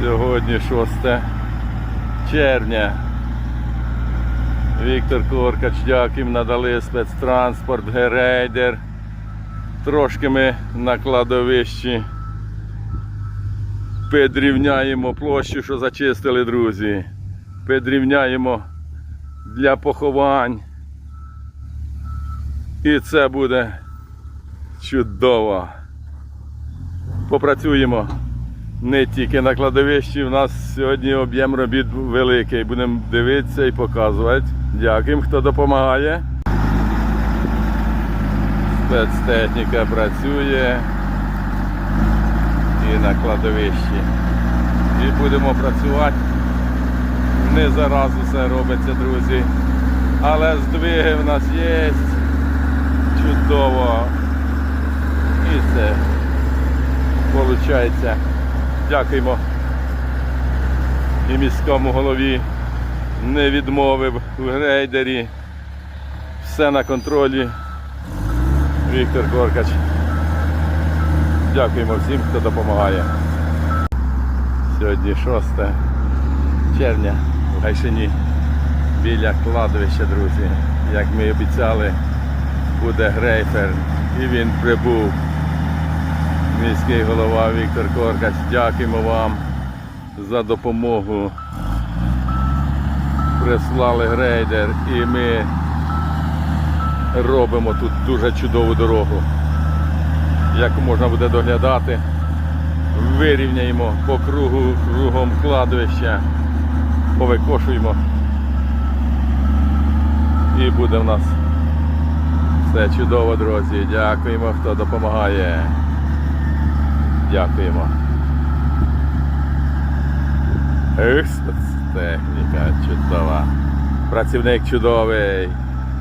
Сьогодні 6 червня. Віктор Коркач, дякуємо, надали спецтранспорт, герейдер. Трошки ми на кладовищі підрівняємо площу, що зачистили, друзі. Підрівняємо для поховань. І це буде чудово. Попрацюємо не тільки на кладовищі. У нас сьогодні об'єм робіт великий. Будемо дивитися і показувати. Дякуємо, хто допомагає. Спецтехніка працює і на кладовищі. І будемо працювати. Не зараз усе робиться, друзі. Але здвиги в нас є. Чудово. І це виходить. Дякуємо і міському голові не відмовив в грейдері. Все на контролі. Віктор Коркач. Дякуємо всім, хто допомагає. Сьогодні 6 червня в Гайшині біля кладовища, друзі. Як ми обіцяли, буде грейфер. І він прибув. Міський голова Віктор Коркач, дякуємо вам за допомогу. Прислали грейдер і ми робимо тут дуже чудову дорогу, яку можна буде доглядати. Вирівняємо по кругу, кругом кладовища, повикошуємо. І буде в нас все чудово, друзі. Дякуємо, хто допомагає. Дякуємо. Ех, спецтехніка чудова. Працівник чудовий.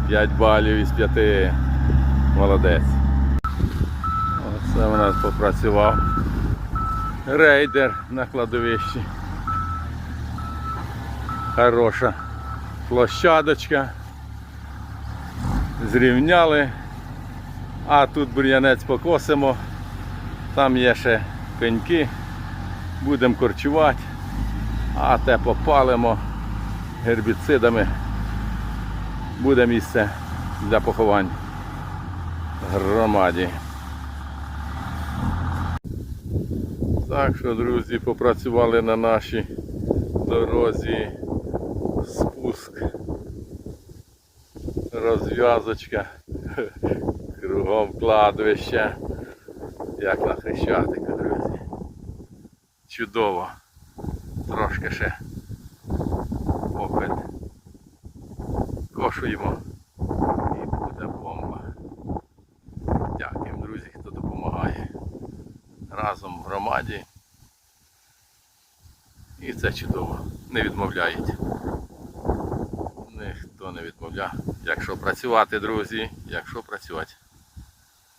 5 балів із 5. Молодець. Оце у нас попрацював. Рейдер на кладовищі. Хороша площадочка. Зрівняли. А тут бур'янець покосимо. Там є ще пеньки. Будемо корчувати, а те попалимо гербіцидами. Буде місце для поховань громаді. Так що, друзі, попрацювали на нашій дорозі. Спуск. Розв'язочка. Кругом кладовище. Як на хрещатику, друзі. Чудово. Трошки ще попит. Кошуємо. І буде бомба. Дякуємо, друзі, хто допомагає. Разом в громаді. І це чудово. Не відмовляють. Ніхто не відмовляє. Якщо працювати, друзі, якщо працювати.